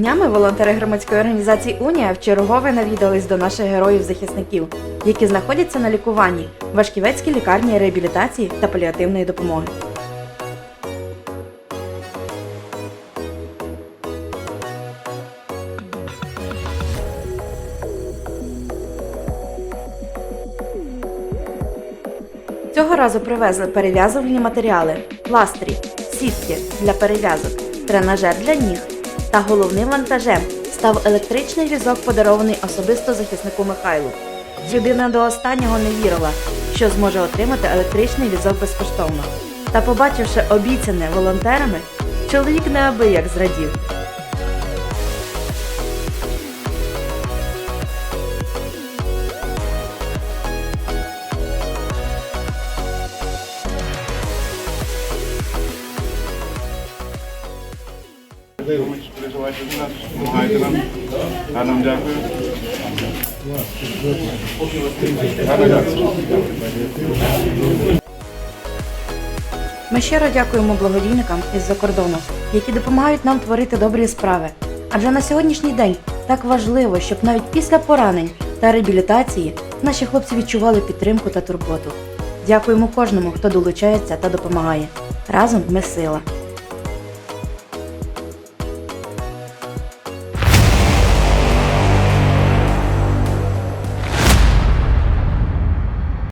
Днями волонтери громадської організації Унія вчергове навідались до наших героїв-захисників, які знаходяться на лікуванні в Вашківецькій лікарні реабілітації та паліативної допомоги. Цього разу привезли перев'язувальні матеріали, пластирі, сітки для перев'язок, тренажер для ніг. Та головним вантажем став електричний візок, подарований особисто захиснику Михайлу. Людина до останнього не вірила, що зможе отримати електричний візок безкоштовно. Та побачивши обіцяне волонтерами, чоловік неабияк зрадів. Ми щиро дякуємо благодійникам із-за кордону, які допомагають нам творити добрі справи. Адже на сьогоднішній день так важливо, щоб навіть після поранень та реабілітації наші хлопці відчували підтримку та турботу. Дякуємо кожному, хто долучається та допомагає. Разом ми сила.